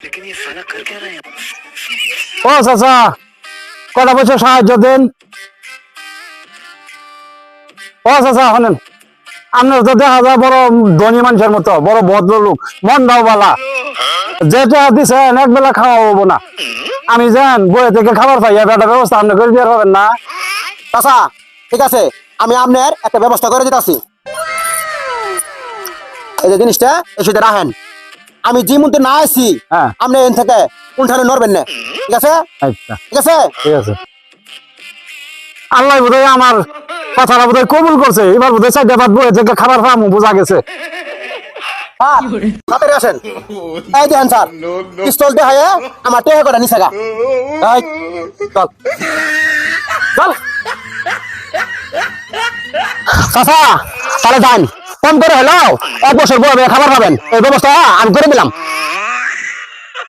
लेकिन ये साला कर क्या रहा है ও চাচা কটা বছর সাহায্য দেন ও চাচা শোনেন আপনার তো দেখা যায় বড় ধনী মানুষের মতো বড় ভদ্রলোক মন্দাও বালা যেটা দিছেন এক বেলা খাওয়া হবো না আমি যান বইয়ে থেকে খাবার পাই একটা ব্যবস্থা আপনি করে দিয়ে পাবেন না চাচা ঠিক আছে আমি আপনার একটা ব্যবস্থা করে দিতেছি এই যে জিনিসটা এই সাথে রাখেন আমি যে মধ্যে না আসি হ্যাঁ। আপনি এন থেকে উল্টানে নড়বেন না। ঠিক আছে? আচ্ছা। ঠিক আছে? ঠিক আছে। আল্লাহ বোধহয় আমার কথাটা বোধহয় কবুল করছে। এবার বোধহয় চারটা বাদ বইয়ে থেকে খাবার পাবো বোঝা গেছে। স্যার, আসেন। এই দেখেন স্যার পিস্তল দেখায় আমার টেহা করে নিছে গা। চল। চল। চাচা তাহলে যান। ফোন করে হলো এক বছর খাবার খাবেন। এই ব্যবস্থা আমি করে দিলাম।